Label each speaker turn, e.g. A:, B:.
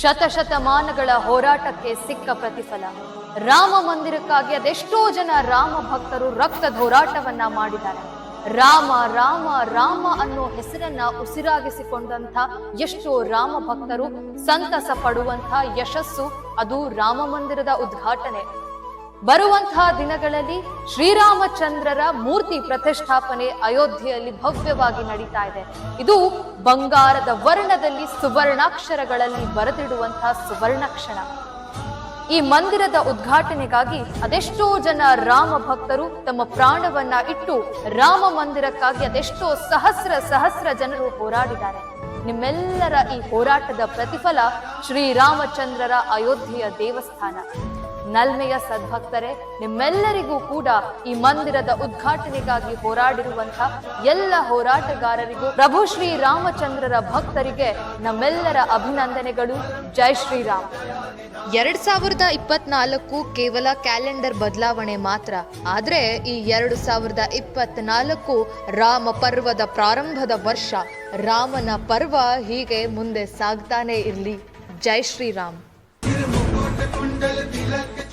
A: ಶತಶತಮಾನಗಳ ಹೋರಾಟಕ್ಕೆ ಸಿಕ್ಕ ಪ್ರತಿಫಲ. ರಾಮ ಮಂದಿರಕ್ಕಾಗಿ ಅದೆಷ್ಟೋ ಜನ ರಾಮ ಭಕ್ತರು ರಕ್ತದ ಹೋರಾಟವನ್ನ ಮಾಡಿದ್ದಾರೆ. ರಾಮ ರಾಮ ರಾಮ ಅನ್ನೋ ಹೆಸರನ್ನ ಉಸಿರಾಗಿಸಿಕೊಂಡಂತ ಎಷ್ಟೋ ರಾಮ ಭಕ್ತರು ಸಂತಸ ಪಡುವಂತ ಯಶಸ್ಸು ಅದು ರಾಮ ಮಂದಿರದ ಉದ್ಘಾಟನೆ. ಬರುವಂತಹ ದಿನಗಳಲ್ಲಿ ಶ್ರೀರಾಮಚಂದ್ರರ ಮೂರ್ತಿ ಪ್ರತಿಷ್ಠಾಪನೆ ಅಯೋಧ್ಯೆಯಲ್ಲಿ ಭವ್ಯವಾಗಿ ನಡೀತಾ ಇದೆ. ಇದು ಬಂಗಾರದ ವರ್ಣದಲ್ಲಿ ಸುವರ್ಣಾಕ್ಷರಗಳಲ್ಲಿ ಬರೆದಿಡುವಂತಹ ಸುವರ್ಣ ಕ್ಷಣ ಈ ಮಂದಿರದ ಉದ್ಘಾಟನೆಗಾಗಿ ಅದೆಷ್ಟೋ ಜನ ರಾಮ ಭಕ್ತರು ತಮ್ಮ ಪ್ರಾಣವನ್ನ ಇಟ್ಟು ರಾಮ ಮಂದಿರಕ್ಕಾಗಿ ಅದೆಷ್ಟೋ ಸಹಸ್ರ ಸಹಸ್ರ ಜನರು ಹೋರಾಡಿದ್ದಾರೆ. ನಿಮ್ಮೆಲ್ಲರ ಈ ಹೋರಾಟದ ಪ್ರತಿಫಲ ಶ್ರೀರಾಮಚಂದ್ರರ ಅಯೋಧ್ಯೆಯ ದೇವಸ್ಥಾನ. ನಲ್ಮೆಯ ಸದ್ಭಕ್ತರೆ, ನಿಮ್ಮೆಲ್ಲರಿಗೂ ಕೂಡ ಈ ಮಂದಿರದ ಉದ್ಘಾಟನೆಗಾಗಿ ಹೋರಾಡಿರುವಂತಹ ಎಲ್ಲ ಹೋರಾಟಗಾರರಿಗೂ ಪ್ರಭು ಶ್ರೀ ರಾಮಚಂದ್ರರ ಭಕ್ತರಿಗೆ ನಮ್ಮೆಲ್ಲರ ಅಭಿನಂದನೆಗಳು. ಜೈ ಶ್ರೀರಾಮ್. ಎರಡ್ ಸಾವಿರದ ಇಪ್ಪತ್ನಾಲ್ಕು ಕೇವಲ ಕ್ಯಾಲೆಂಡರ್ ಬದಲಾವಣೆ ಮಾತ್ರ. ಆದ್ರೆ ಈ ಎರಡು ಸಾವಿರದ ಇಪ್ಪತ್ನಾಲ್ಕು ರಾಮ ಪರ್ವದ ಪ್ರಾರಂಭದ ವರ್ಷ ರಾಮನ ಪರ್ವ ಹೀಗೆ ಮುಂದೆ ಸಾಗ್ತಾನೆ ಇರಲಿ. ಜೈ ಶ್ರೀರಾಮ್.
B: திலக்கு